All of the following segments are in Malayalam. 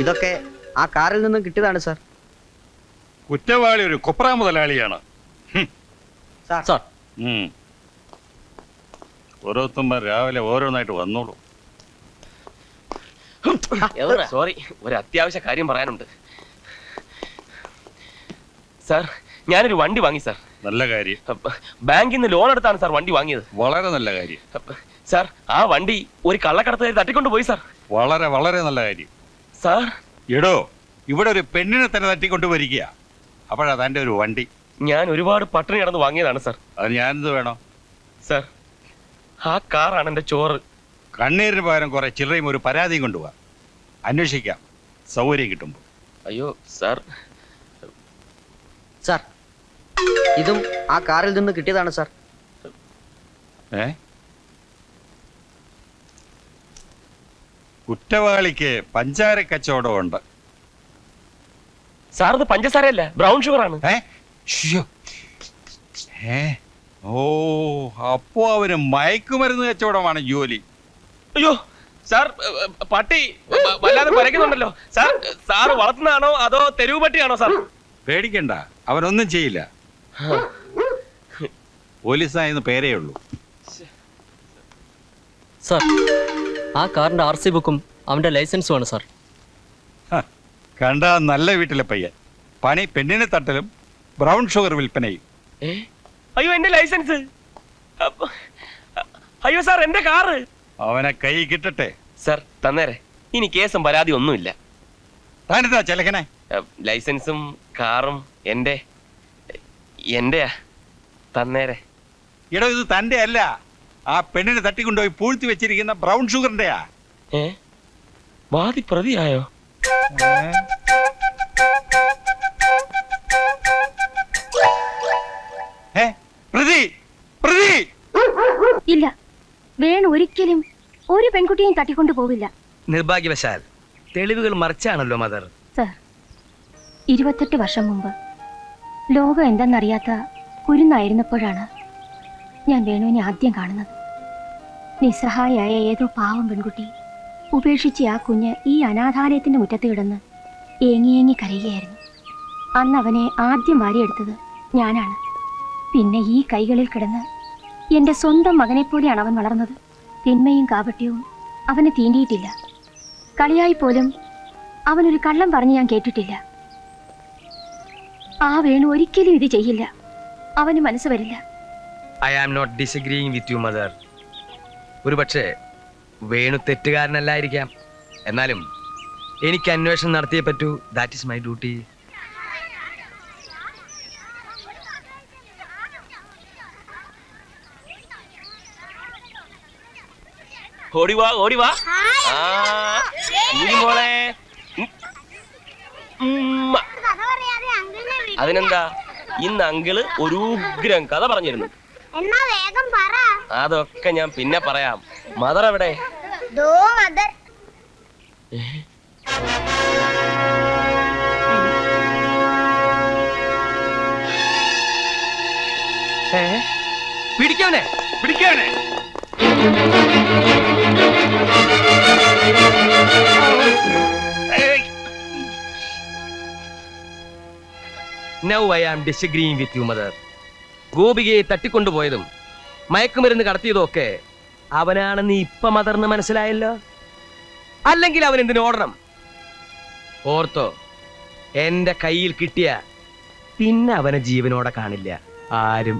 ഇതൊക്കെ ആ കാറിൽ നിന്നും കിട്ടിയതാണ് സാർ. കുറ്റവാളി ഒരു കൊപ്ര മുതലാളിയാണ്. സാർ. സാർ. ഉം. ഓരോരുത്തന്മാർ രാവിലെ ഓരോന്നായിട്ട് വന്നോളൂ. സോറി. ഒരു അത്യാവശ്യ കാര്യം പറയാനുണ്ട്. സാർ ഞാനൊരു വണ്ടി വാങ്ങി സാർ. നല്ല കാര്യം. അപ്പ, ബാങ്കിൽ നിന്ന് ലോൺ എടുത്താണ് സാർ വണ്ടി വാങ്ങിയത്. വളരെ നല്ല കാര്യം. അപ്പ, സാർ ആ വണ്ടി ഒരു കള്ളക്കടത്തായി തട്ടിക്കൊണ്ട് പോയി സാർ. വളരെ വളരെ നല്ല കാര്യം. സാർ? എടോ ഇവിടെ ഒരു പെണ്ണിനെ തന്നെ തട്ടിക്കൊണ്ട് വരിക അപ്പോഴാ തന്റെ ഒരു വണ്ടി. ഞാൻ ഒരുപാട് പട്ടിണി കിടന്ന് വാങ്ങിയതാണ് സാർ. അത് ഞാനെന്ത് വേണോ? സാർ ആ കാറാണ് എന്റെ ചോറ്. കണ്ണീരിന് പകരം കുറെ ചില്ലറയും ഒരു പരാതിയും കൊണ്ടുപോവാ അന്വേഷിക്കാം. സൗകര്യം കിട്ടുമ്പോൾ. അയ്യോ സാർ. സാർ ഇതും ആ കാറിൽ നിന്ന് കിട്ടിയതാണ് സാർ. ഏ? കുറ്റവാളിക്ക് പഞ്ചാര കച്ചവടമുണ്ട്. സാർ ഇത് പഞ്ചസാരയല്ല ബ്രൗൺ ഷുഗർ ആണ് ഏ? ശ്ശോ. ഏ? ഓ അപ്പോ അവന് മയക്കുമരുന്ന് കച്ചവടമാണ് ജോലി. അയ്യോ. സാർ ഏ, ഏ, പട്ടി വ- വല്ലാതെ പരക്കുന്നുണ്ടല്ലോ സാർ സാർ വളർത്തുന്നതാണോ അതോ തെരുവ് പട്ടിയാണോ സാർ? പേടിക്കണ്ട അവനൊന്നും ചെയ്യില്ല. പോലീസായെന്ന് പേരേ ഉള്ളൂ. സാർ. ആ കാറിന്റെ ആർ സി ബുക്കും അവന്റെ ലൈസൻസും ആണ് സാർ. കണ്ട നല്ല വീട്ടിലെ പയ്യൻ. പണി പെണ്ണിനെ തട്ടലും ബ്രൗൺ ഷുഗർ വിൽപ്പനയും. അയ്യോ എന്റെ ലൈസൻസ്. അപ്പ- അയ്യോ സാർ എന്റെ കാറ്. അവനെ കൈ കിട്ടട്ടെ. സാർ തന്നേരെ. ഇനി കേസും പരാതി ഒന്നുമില്ല. താനെന്താ ചെലക്കനെ ലൈസൻസും കാറും എന്റെ എന്റെയാ തന്നേരെ. ഇടോ ഇത് തന്റെ അല്ല. ആ പെണ്ണിനെ തട്ടിക്കൊണ്ടുപോയി പൂഴ്ത്തി വെച്ചിരിക്കുന്ന ബ്രൗൺ ഷുഗറിന്റെയാ. ഏ? വാദി പ്രതിയായോ? ഏ? പ്രതി! പ്രതി! ഇല്ല. വേണു ഒരിക്കലും ഒരു പെൺകുട്ടിയെയും തട്ടിക്കൊണ്ടു പോവില്ല. നിർഭാഗ്യവശാൽ തെളിവുകൾ മറിച്ചാണല്ലോ മദർ. സർ ഇരുപത്തെട്ട് വർഷം മുമ്പ് ലോകം എന്തെന്നറിയാത്ത കുരുന്നായിരുന്നപ്പോഴാണ് ഞാൻ വേണുവിനെ ആദ്യം കാണുന്നത്. നിസ്സഹായായ ഏതോ പാവം പെൺകുട്ടി ഉപേക്ഷിച്ച് ആ കുഞ്ഞ് ഈ അനാഥാലയത്തിന്റെ മുറ്റത്ത് കിടന്ന് ഏങ്ങി ഏങ്ങി കരയുകയായിരുന്നു. അന്ന് അവനെ ആദ്യം വാരിയെടുത്തത് ഞാനാണ്. പിന്നെ ഈ കൈകളിൽ കിടന്ന് എന്റെ സ്വന്തം മകനെപ്പോലെയാണ് അവൻ വളർന്നത്. തിന്മയും കാപട്യവും അവനെ തീണ്ടിയിട്ടില്ല. കളിയായി പോലും അവനൊരു കള്ളം പറഞ്ഞ് ഞാൻ കേട്ടിട്ടില്ല. ആ വേണു ഒരിക്കലും ഇത് ചെയ്യില്ല. അവന് മനസ്സ് വരില്ല. I am not disagreeing with you mother ഒരുപക്ഷെ വേണു തെറ്റുകാരനല്ലായിരിക്കാം. എന്നാലും എനിക്ക് അന്വേഷണം നടത്തിയേ പറ്റൂ. ദാറ്റ് ഇസ് മൈ ഡ്യൂട്ടി ഓടിവാ ഓടിവാ മോളെ. അതിനെന്താ? ഇന്ന് അങ്കിൾ ഒരു ഉഗ്രം കഥ പറഞ്ഞിരുന്നു. എന്നാ വേഗം പറ. അതൊക്കെ ഞാൻ പിന്നെ പറയാം. മദർ എവിടെ? ദോ മദർ പിടിക്കാനെ പിടിക്കാനെ. Now I am disagreeing with you mother ഗോപികയെ തട്ടിക്കൊണ്ടുപോയതും മയക്കുമരുന്ന് കടത്തിയതും ഒക്കെ അവനാണെന്ന് ഇപ്പൊ അതർന്ന് മനസ്സിലായല്ലോ? അല്ലെങ്കിൽ അവൻ എന്തിനു ഓടണം? ഓർത്തോ എന്റെ കയ്യിൽ കിട്ടിയ പിന്നെ അവനെ ജീവനോടെ കാണില്ല ആരും.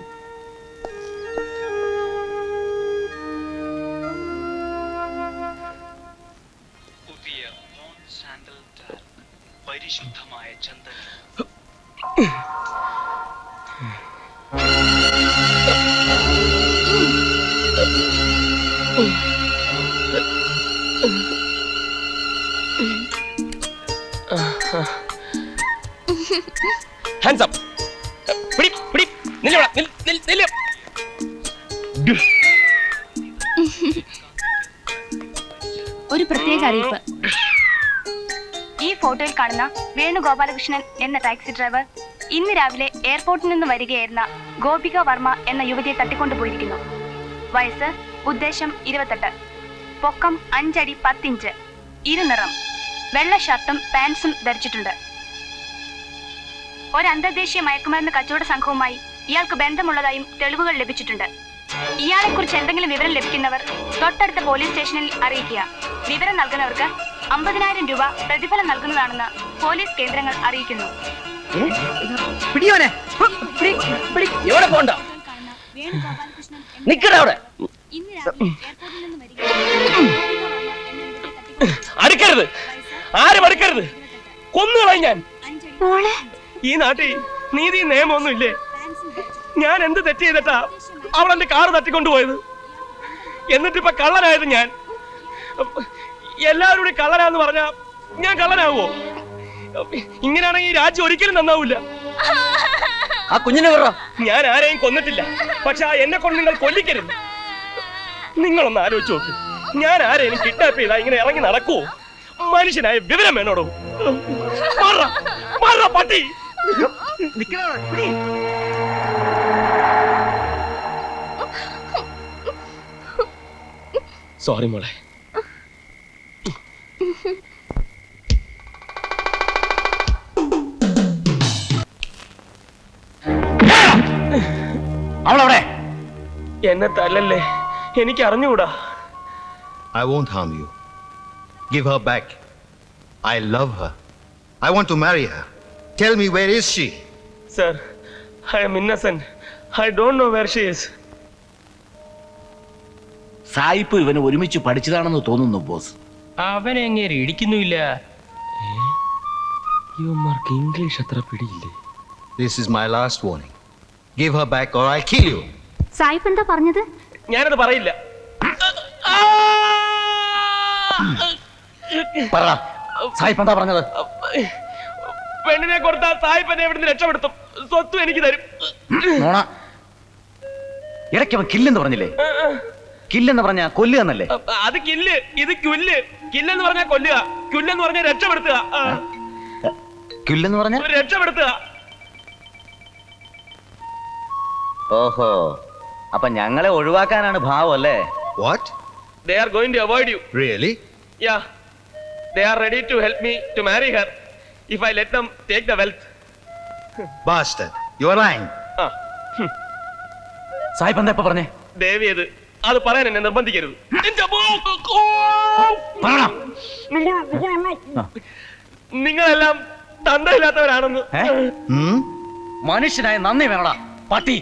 പരിശുദ്ധമായ ചന്ദനം. ഒരു പ്രത്യേക അറിയിപ്പ്. ഈ ഫോട്ടോയിൽ കാണുന്ന വേണുഗോപാലകൃഷ്ണൻ എന്ന ടാക്സി ഡ്രൈവർ ഇന്ന് രാവിലെ എയർപോർട്ടിൽ നിന്ന് വരികയായിരുന്ന ഗോപിക വർമ്മ എന്ന യുവതിയെ തട്ടിക്കൊണ്ടുപോയിരിക്കുന്നു വയസ്സ് ഉദ്ദേശം ഇരുപത്തെട്ട്. പൊക്കം അഞ്ചടി പത്തിഞ്ച്. ഇരുനിറം വെള്ള ഷർട്ടും പാൻസും ധരിച്ചിട്ടുണ്ട്. ഒരു അന്തർദേശീയ മയക്കുമരുന്ന് കച്ചവട സംഘവുമായി ഇയാൾക്ക് ബന്ധമുള്ളതായും തെളിവുകൾ ലഭിച്ചിട്ടുണ്ട്. ഇയാളെക്കുറിച്ച് എന്തെങ്കിലും വിവരം ലഭിക്കുന്നവർ തൊട്ടടുത്ത പോലീസ് സ്റ്റേഷനിൽ അറിയിക്കുക. വിവരം നൽകുന്നവർക്ക് അമ്പതിനായിരം രൂപ പ്രതിഫലം നൽകുന്നതാണെന്ന് പോലീസ് കേന്ദ്രങ്ങൾ അറിയിക്കുന്നു. പിടിയോനെ എവിടെ പോണ്ട നിക്കട അവിടെ. അടുക്കരുത്. ആരും അടുക്കരുത്. കൊന്നുകളയും ഞാൻ. ഈ നാട്ടിൽ നീതി നിയമമൊന്നും ഇല്ലേ ഞാൻ എന്ത് തെറ്റ് ചെയ്തിട്ടാ അവൾ എന്റെ കാറ് തട്ടിക്കൊണ്ടുപോയത്? എന്നിട്ട് ഇപ്പൊ കള്ളനായത് ഞാൻ. എല്ലാവരും കൂടി കള്ളനാന്ന് പറഞ്ഞ ഞാൻ കള്ളനാവോ ഇങ്ങനെയാണെങ്കിൽ രാജ്യം ഒരിക്കലും നന്നാവൂല ആ കുഞ്ഞിനെ പറ ഞാൻ ആരെയും കൊന്നിട്ടില്ല. പക്ഷെ ആ എന്നെ കൊണ്ട് നിങ്ങൾ കൊല്ലിക്കരുത്. നിങ്ങളൊന്ന് ആലോചിച്ച് നോക്ക്. ഞാൻ ആരെയും കിഡ്നാപ്പ് ചെയ്താ ഇങ്ങനെ ഇറങ്ങി നടക്കുവോ? മനുഷ്യനായ വിവരം വേണോടോ? പട്ടി. നിക്കട സോറി മോളെ അവളവിടെ എന്നെ തല്ലല്ലേ എനിക്ക് അറിഞ്ഞുകൂടാ I won't harm you. Give her back. I love her. I want to marry her. Tell me, where is she? Sir I am innocent I don't know where she is സായിപ്പ് ഇവന് ഒരുമിച്ച് പഠിച്ചതാണെന്ന് തോന്നുന്നു ബോസ്. അവനെ അങ്ങേര് ഇടിക്കുന്നുമില്ല? ഇവന്മാർക്ക് ഇംഗ്ലീഷ് അത്ര പിടിയില്ലേ? This is my last warning. Give her back or I'll kill you. സായിപ്പ് എന്താ പറഞ്ഞത്? ഞാനത് പറയില്ല. പറ. സായിപ്പ് എന്താ പറഞ്ഞത്? പെണ്ണിനെ കൊടുത്താൽ സായിപ്പനെ എവിടുന്ന് രക്ഷപ്പെടുത്തും? സ്വത്തും എനിക്ക് തരും. നോണ ഇടയ്ക്ക് അവൻ കില്ലെന്ന് പറഞ്ഞില്ലേ? കില്ലെന്ന് പറഞ്ഞ കൊല്ലുക എന്നല്ലേ? അത് കില്ല്. ഇത് ക്യുല്ല് കില്ലെന്ന് പറഞ്ഞാൽ കൊല്ലുക. ക്യുല്ലെന്ന് പറഞ്ഞാൽ രക്ഷപ്പെടുത്തുക. ആ, കില്ലെന്ന് പറഞ്ഞ? രക്ഷപ്പെടുത്തുക. ഓഹോ. അപ്പൊ ഞങ്ങളെ ഒഴിവാക്കാനാണ് ഭാവം അല്ലേ? What they are going to avoid you really yeah they are ready to help me to marry her if I let them take the wealth Bastard. You are lying. ആ. സായിപ്പ് എന്താ ഇപ്പൊ പറഞ്ഞേ? ദേവിയത് അത് പറയാൻ എന്നെ നിർബന്ധിക്കരുത്. എന്റെ നിങ്ങളെല്ലാം തന്തയില്ലാത്തവരാണെന്ന്? മനുഷ്യനായ നന്ദി വേണടാ. പട്ടി.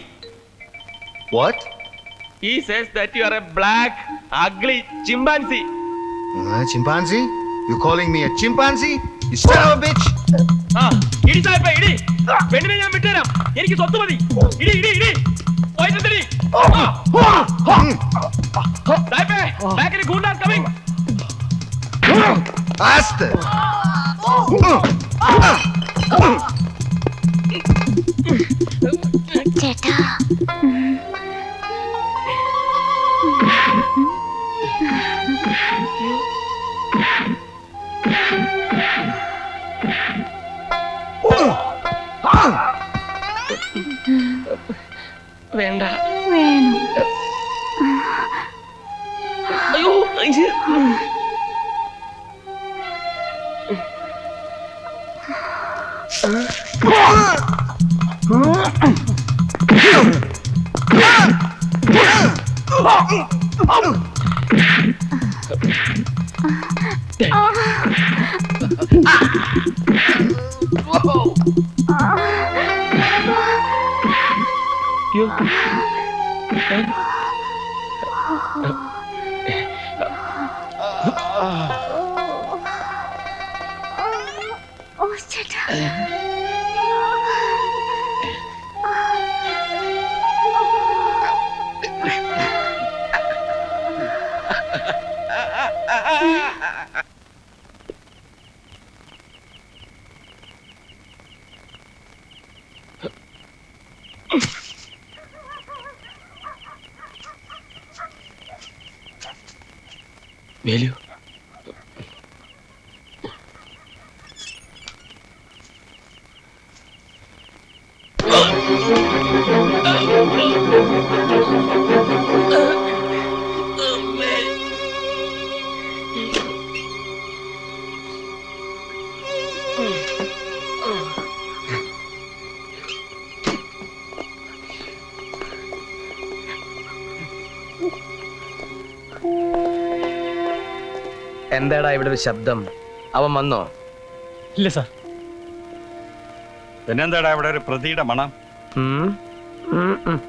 What? He says that you are a black, ugly chimpanzee. Uh, chimpanzee? You calling me a chimpanzee? You son a bitch ആ ഇടി സാഹിബേ ഇടി. പെണ്ണിനെ ഞാൻ വിട്ടുതരാം എനിക്ക് സ്വത്ത് മതി. ഇടി ഇടി ഇടി. Bastard! ചേട്ടാ അയ്യോ Velho. Ooh. എന്താടാ ഇവിടെ ഒരു ശബ്ദം? അവൻ വന്നോ? ഇല്ല സാർ. പിന്നെന്താടാ ഇവിടെ ഒരു പ്രതിയുടെ മണം? ഉം? ഉം, ഉം.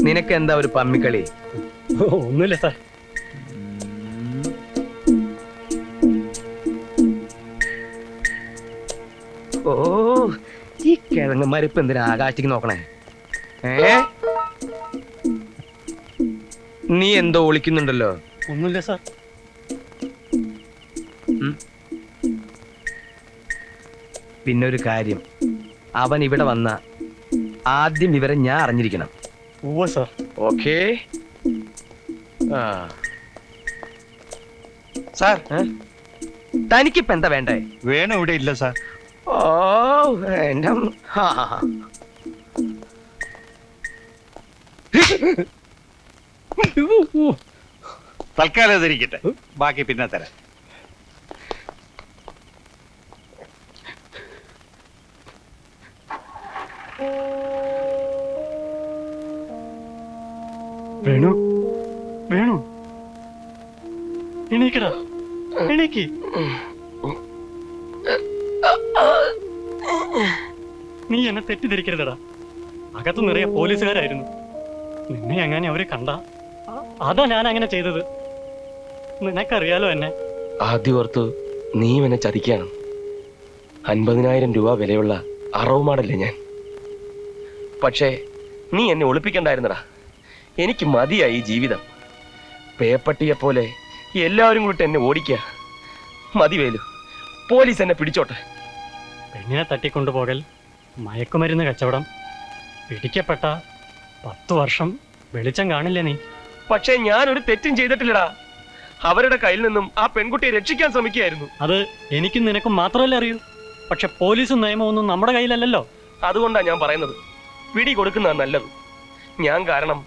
നിനക്ക് എന്താ ഒരു പമ്മിക്കളി? ഒന്നുമില്ല സാർ. ഓ ഈ കിഴങ്ങന്മാരിപ്പൊ എന്തിനാ ആകാശത്തേക്ക് നോക്കണേ? ഏ? നീ എന്തോ ഒളിക്കുന്നുണ്ടല്ലോ ഒന്നുമില്ല സാർ. പിന്നെ ഒരു കാര്യം. അവൻ ഇവിടെ വന്ന ആദ്യം വിവരം ഞാൻ അറിഞ്ഞിരിക്കണം. സാർ. ഓക്കേ. ആ. സാർ. തനിക്കിപ്പ എന്താ വേണ്ടേ? വേണു ഇവിടെ ഇല്ല സാർ. ഓ എന്റെ. തൽക്കാലം ഇതിരിക്കട്ടെ ബാക്കി പിന്നെ തരാം. വേണു? വേണു? എണീക്കടാ. എണീക്ക്. നീ എന്നെ തെറ്റിദ്ധരിക്കരുതടാ. അകത്ത് നിറയെ പോലീസുകാരായിരുന്നു. നിന്നെ അങ്ങനെ അവരെ കണ്ട അതാ ഞാൻ അങ്ങനെ ചെയ്തത്? നിനക്കറിയാലോ എന്നെ. ആദ്യം ഓർത്തു നീ എന്നെ ചതിക്കാണ്. അൻപതിനായിരം രൂപ വിലയുള്ള അറവുമാടല്ലേ ഞാൻ. പക്ഷേ നീ എന്നെ ഒളിപ്പിക്കണ്ടായിരുന്നടാ. എനിക്ക് മതിയായി ജീവിതം. പേപ്പട്ടിയെ പോലെ എല്ലാവരും കൂടി എന്നെ ഓടിക്കുക മതി വേലു പോലീസ് എന്നെ പിടിച്ചോട്ടെ. പെണ്ണിനെ തട്ടിക്കൊണ്ടുപോകൽ മയക്കുമരുന്ന് കച്ചവടം പിടിക്കപ്പെട്ട പത്തു വർഷം വെളിച്ചം കാണില്ലേ നീ? പക്ഷേ ഞാൻ ഒരു തെറ്റും ചെയ്തിട്ടില്ലടാ. അവരുടെ കയ്യിൽ നിന്നും ആ പെൺകുട്ടിയെ രക്ഷിക്കാൻ ശ്രമിക്കുകയായിരുന്നു. അത് എനിക്കും നിനക്കും മാത്രമല്ലേ അറിയൂ? പക്ഷെ പോലീസും നിയമമൊന്നും നമ്മുടെ കയ്യിലല്ലല്ലോ? അതുകൊണ്ടാ ഞാൻ പറയുന്നത്. പിടി കൊടുക്കുന്ന നല്ലത്. ഞാൻ കാരണം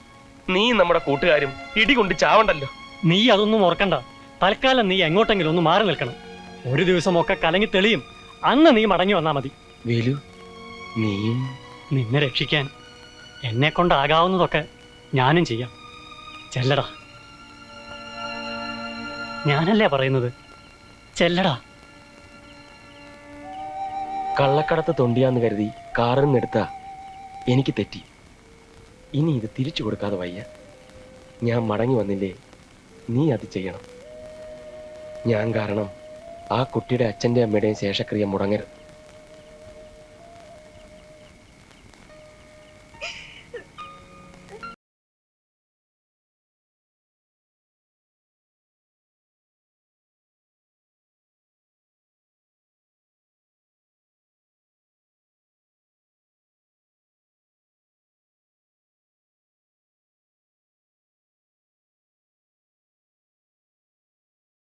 നീ നമ്മുടെ കൂട്ടുകാരും ഇടി കൊണ്ട് ചാവണ്ടല്ലോ. നീ അതൊന്നും ഓർക്കണ്ട. തൽക്കാലം നീ എങ്ങോട്ടെങ്കിലും ഒന്ന് മാറി നിൽക്കണം. ഒരു ദിവസമൊക്കെ കലങ്ങി തെളിയും. അന്ന് നീ മടങ്ങി വന്നാ മതി. വേലു നീയും നിന്നെ രക്ഷിക്കാൻ എന്നെ കൊണ്ടാകാവുന്നതൊക്കെ ഞാനും ചെയ്യാം. ചെല്ലടാ. ഞാനല്ലേ പറയുന്നത്? ചെല്ലടാ. കള്ളക്കടത്ത് തൊണ്ടിയാന്ന് കരുതി കാറിൽ നിന്ന് എടുത്ത എനിക്ക് തെറ്റി. ഇനി ഇത് തിരിച്ചു കൊടുക്കാതെ വയ്യ. ഞാൻ മടങ്ങി വന്നില്ലേ നീ അത് ചെയ്യണം. ഞാൻ കാരണം ആ കുട്ടിയുടെ അച്ഛന്റെ അമ്മയുടെയും ശേഷക്രിയ മുടങ്ങരുത്.